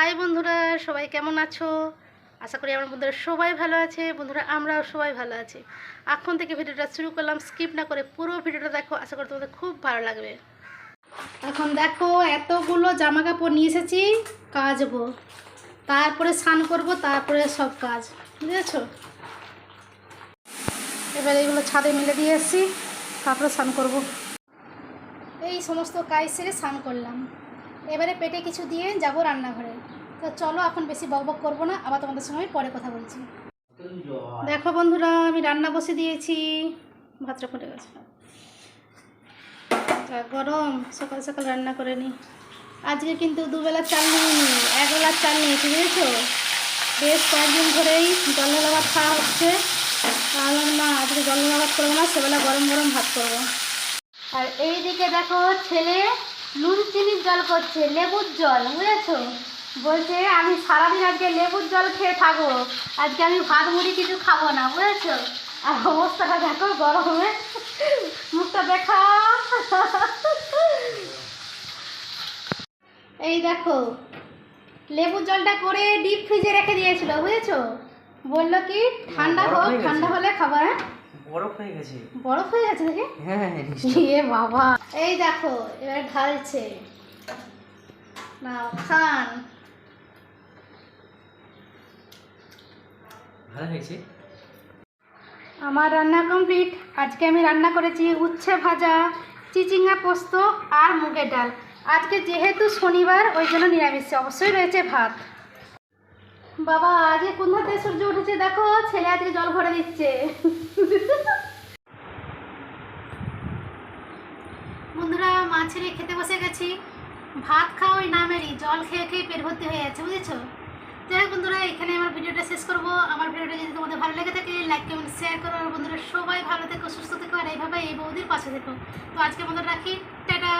High বন্ধুরা, সবাই কেমন আছো? আশা করি আমার বন্ধুরা সবাই ভালো আছে। বন্ধুরা, আমরাও সবাই ভালো আছি। এখন থেকে ভিডিওটা শুরু করলাম। স্কিপ না করে পুরো ভিডিওটা দেখো। আশা করি তোমাদের খুব ভালো লাগবে। এখন দেখো, এতগুলো জামা কাপড় নিয়ে এসেছি। কাচবো। তারপরে স্নান করব, তারপরে সব কাজ। বুঝেছ? এবার এগুলো ছাদে মিলে দিয়ে এসেছি। তারপরে স্নান করব। এই সমস্ত কাজ সেরে স্নান করলাম। এবারে পেটে কিছু দিয়ে যাব রান্নাঘরে। তো চলো এখন বেশি বকবক করব না, আবার তোমাদের সঙ্গে পরে কথা বলছি। দেখো বন্ধুরা, আমি রান্না বসে দিয়েছি। ভাতটা ফুটে গেছে। গরম, সকাল সকাল রান্না করে নি। আজকে কিন্তু দুবেলা চাল নিইনি, একবেলা চাল নিয়েছি, বুঝেছ? বেশ কয়েকদিন ধরেই জল ভাত খাওয়া হচ্ছে। আর না, আজকে জল ভাত করব না, সেবেলা গরম গরম ভাত করব। আর এই দিকে দেখো ছেলে নুন চিনির জল করছে লেবুর জল বুঝেছ? বলছে আমি সারাদিন আজকে লেবুর জল খেয়ে থাকব আজকে আমি ভাত মুড়ি কিছু খাব না বুঝেছ? আর অবস্থাটা দেখো গরমে। মুখটা দেখা। এই দেখো লেবুর জলটা করে ডিপ ফ্রিজে রেখে দিয়েছিল বুঝেছ? বলল কি ঠান্ডা হোক ঠান্ডা হলে খাবার হ্যাঁ? বরফ হয়ে গেছে। বরফ হয়ে গেছে দেখে হ্যাঁ এ বাবা। এই দেখো এবার ঢালছে। নাও খান। ভালো হয়েছে? আমার রান্না কমপ্লিট আজকে আমি রান্না করেছি উচ্ছে ভাজা চিচিঙ্গা পোস্ত আর মুগের ডাল। আজকে যেহেতু শনিবার ওই জন্য নিরামিষ। অবশ্যই রয়েছে ভাত। বাবা আজকে কোন ধাতে সূর্য উঠেছে। দেখো ছেলে আজকে জল ভরে দিচ্ছে। বন্ধুরা মাছ নিয়ে খেতে বসে গেছি। ভাত খাওয়া ওই নামেরই, জল খেয়ে খেয়ে পেট ভর্তি হয়ে যাচ্ছে, বুঝেছ? যাই হোক বন্ধুরা, এখানে আমার ভিডিওটা শেষ করব। আমার ভিডিওটা যদি তোমাদের ভালো লেগে থাকে লাইক কমেন্ট শেয়ার করো। আর বন্ধুরা, সবাই ভালো থেকো, সুস্থ থেকো, আর এইভাবে এই বৌদির পাশে থেকো। তো আজকে আমাদের রাখি, টাটা।